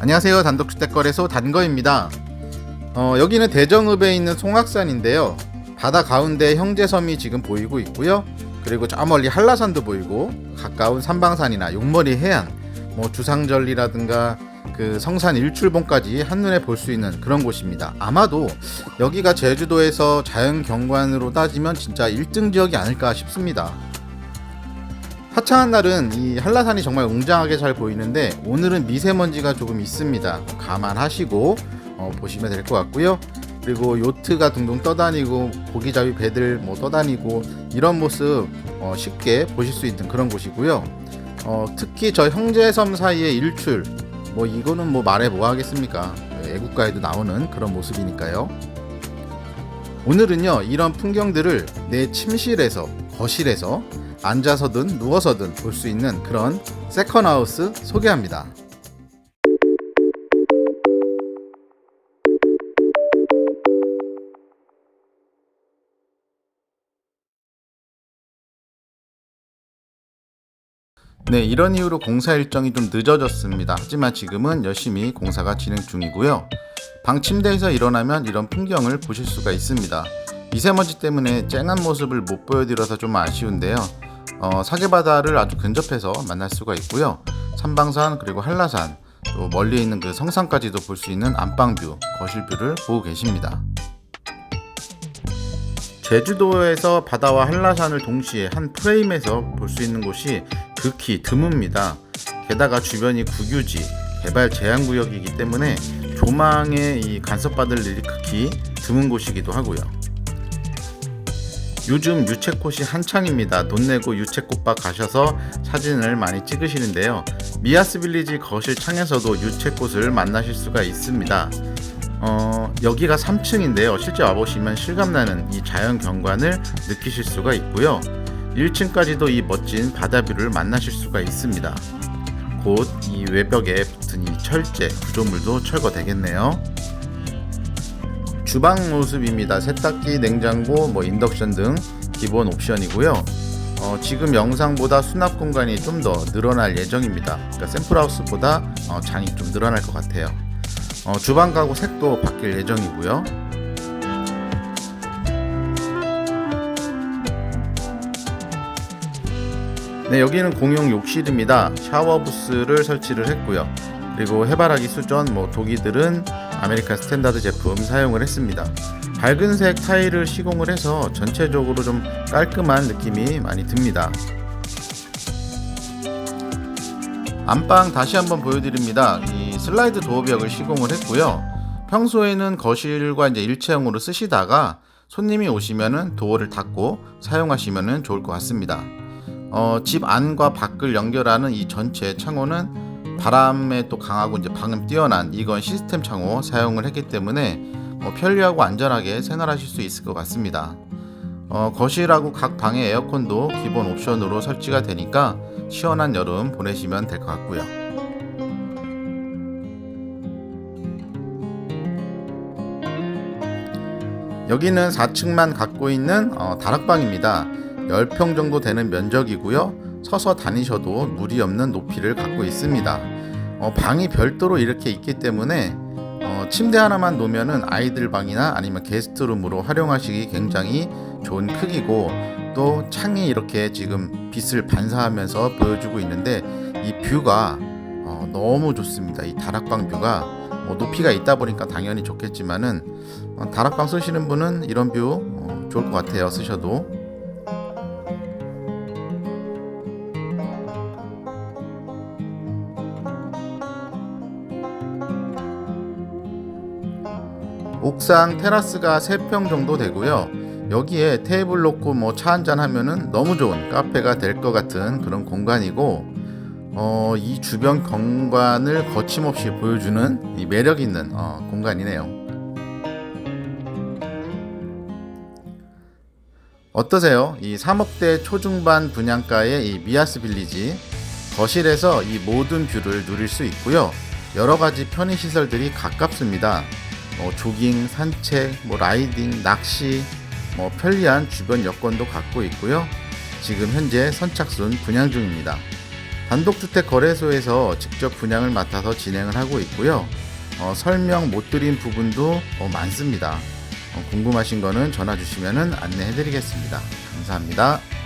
안녕하세요. 단독주택거래소 단거입니다. 어, 여기는 대정읍에 있는 송악산인데요. 바다 가운데 형제섬이 지금 보이고 있고요. 그리고 저 멀리 한라산도 보이고 가까운 삼방산이나 용머리 해안, 뭐 주상절리라든가 그 성산 일출봉까지 한눈에 볼 수 있는 그런 곳입니다. 아마도 여기가 제주도에서 자연 경관으로 따지면 진짜 1등 지역이 아닐까 싶습니다. 화창한 날은 이 한라산이 정말 웅장하게 잘 보이는데 오늘은 미세먼지가 조금 있습니다. 감안하시고 어, 보시면 될 것 같고요. 그리고 요트가 둥둥 떠다니고 고기잡이 배들 뭐 떠다니고 이런 모습 어, 쉽게 보실 수 있는 그런 곳이고요. 어, 특히 저 형제섬 사이의 일출 뭐 이거는 뭐 말해 뭐 하겠습니까? 애국가에도 나오는 그런 모습이니까요. 오늘은요 이런 풍경들을 내 침실에서 거실에서 앉아서든 누워서든 볼 수 있는 그런 세컨하우스 소개합니다. 네, 이런 이유로 공사 일정이 좀 늦어졌습니다. 하지만 지금은 열심히 공사가 진행 중이고요. 방 침대에서 일어나면 이런 풍경을 보실 수가 있습니다. 미세먼지 때문에 쨍한 모습을 못 보여드려서 좀 아쉬운데요. 어, 사계바다를 아주 근접해서 만날 수가 있고요. 삼방산 그리고 한라산 또 멀리 있는 그 성산까지도 볼 수 있는 안방뷰, 거실뷰를 보고 계십니다. 제주도에서 바다와 한라산을 동시에 한 프레임에서 볼 수 있는 곳이 극히 드뭅니다. 게다가 주변이 국유지, 개발 제한 구역이기 때문에 조망에 이 간섭받을 일이 극히 드문 곳이기도 하고요. 요즘 유채꽃이 한창입니다. 돈 내고 유채꽃밭 가셔서 사진을 많이 찍으시는데요. 미아스 빌리지 거실 창에서도 유채꽃을 만나실 수가 있습니다. 어, 여기가 3층인데요. 실제 와보시면 실감나는 이 자연 경관을 느끼실 수가 있고요. 1층까지도 이 멋진 바다뷰를 만나실 수가 있습니다. 곧 이 외벽에 붙은 이 철제 구조물도 철거되겠네요. 주방 모습입니다. 세탁기, 냉장고, 뭐 인덕션 등 기본 옵션이고요. 어, 지금 영상보다 수납 공간이 좀 더 늘어날 예정입니다. 그러니까 샘플하우스보다 어, 장이 좀 늘어날 것 같아요. 어, 주방 가구 색도 바뀔 예정이고요. 네, 여기는 공용 욕실입니다. 샤워 부스를 설치를 했고요. 그리고 해바라기 수전, 뭐 도기들은 아메리칸 스탠다드 제품 사용을 했습니다. 밝은색 타일을 시공을 해서 전체적으로 좀 깔끔한 느낌이 많이 듭니다. 안방 다시 한번 보여드립니다. 이 슬라이드 도어벽을 시공을 했고요. 평소에는 거실과 이제 일체형으로 쓰시다가 손님이 오시면은 도어를 닫고 사용하시면은 좋을 것 같습니다. 어, 집 안과 밖을 연결하는 이 전체 창호는 바람에 또 강하고 이제 방음 뛰어난 이건 시스템 창호 사용을 했기 때문에 뭐 편리하고 안전하게 생활하실 수 있을 것 같습니다. 어, 거실하고 각 방의 에어컨도 기본 옵션으로 설치가 되니까 시원한 여름 보내시면 될 것 같고요. 여기는 4층만 갖고 있는 어, 다락방입니다. 10평 정도 되는 면적이고요. 서서 다니셔도 무리 없는 높이를 갖고 있습니다. 어, 방이 별도로 이렇게 있기 때문에 어, 침대 하나만 놓으면은 아이들 방이나 아니면 게스트룸으로 활용하시기 굉장히 좋은 크기고 또 창이 이렇게 지금 빛을 반사하면서 보여주고 있는데 이 뷰가 어, 너무 좋습니다. 이 다락방 뷰가 뭐 높이가 있다 보니까 당연히 좋겠지만은 어, 다락방 쓰시는 분은 이런 뷰 어, 좋을 것 같아요. 쓰셔도. 옥상 테라스가 3평 정도 되고요. 여기에 테이블 놓고 뭐 차 한잔 하면은 너무 좋은 카페가 될 것 같은 그런 공간이고 어, 이 주변 경관을 거침없이 보여주는 이 매력 있는 어, 공간이네요. 어떠세요? 이 3억대 초중반 분양가의 이 미아스 빌리지 거실에서 이 모든 뷰를 누릴 수 있고요. 여러 가지 편의 시설들이 가깝습니다. 뭐 조깅, 산책, 뭐 라이딩, 낚시, 뭐 편리한 주변 여건도 갖고 있고요. 지금 현재 선착순 분양 중입니다. 단독주택 거래소에서 직접 분양을 맡아서 진행을 하고 있고요. 어, 설명 못 드린 부분도 어, 많습니다. 어, 궁금하신 거는 전화 주시면 안내해 드리겠습니다. 감사합니다.